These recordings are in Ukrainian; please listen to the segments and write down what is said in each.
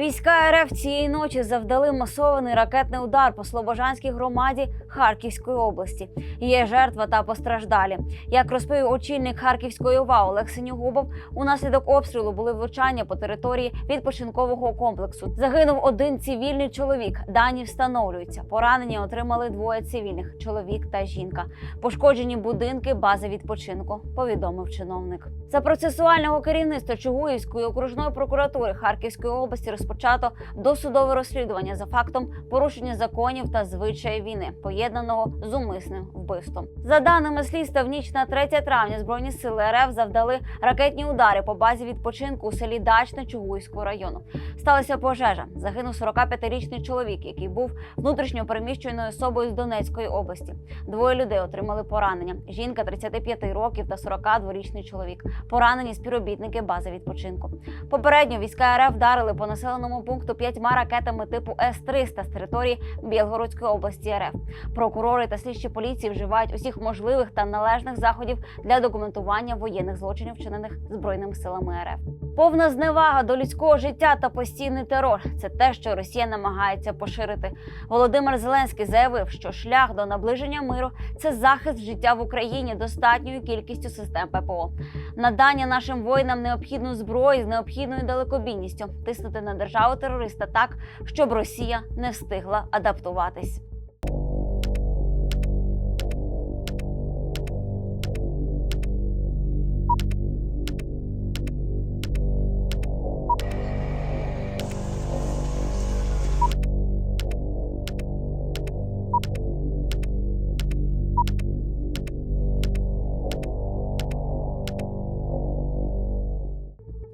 Війська РФ цієї ночі завдали масований ракетний удар по Слобожанській громаді Харківської області. Є жертва та постраждалі. Як розповів очільник Харківської ОВА Олег Синюгубов, унаслідок обстрілу були влучання по території відпочинкового комплексу. Загинув один цивільний чоловік. Дані встановлюються. Поранені отримали двоє цивільних чоловік та жінка. Пошкоджені будинки, бази відпочинку. Повідомив чиновник. За процесуального керівництва Чугуївської окружної прокуратури Харківської області розпочато досудове розслідування за фактом порушення законів та звичаї війни, поєднаного з умисним вбивством. За даними слідства, в ніч на 3 травня збройні сили РФ завдали ракетні удари по базі відпочинку у селі Дачне Чугуївського району. Сталася пожежа. Загинув 45-річний чоловік, який був внутрішньо переміщеною особою з Донецької області. Двоє людей отримали поранення: жінка 35 років та 42-річний чоловік. Поранені співробітники бази відпочинку. Попередньо війська РФ вдарили по населеному пункту п'ятьма ракетами типу С-300 з території Білгородської області РФ. Прокурори та слідчі поліції вживають усіх можливих та належних заходів для документування воєнних злочинів, вчинених збройними силами РФ. Повна зневага до людського життя та постійний терор це те, що Росія намагається поширити. Володимир Зеленський заявив, що шлях до наближення миру це захист життя в Україні достатньою кількістю систем ППО. Надання нашим воїнам необхідну зброю з необхідною далекобійністю, тиснути на державу терориста так, щоб Росія не встигла адаптуватись.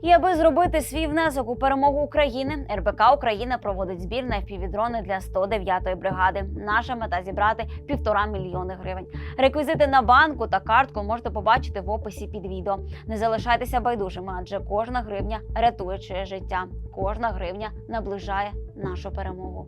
І аби зробити свій внесок у перемогу України, РБК Україна проводить збір на FPV-дрони для 109-ї бригади. Наша мета зібрати півтора мільйони гривень. Реквізити на банку та картку можете побачити в описі під відео. Не залишайтеся байдужими, адже кожна гривня рятує чиє життя. Кожна гривня наближає нашу перемогу.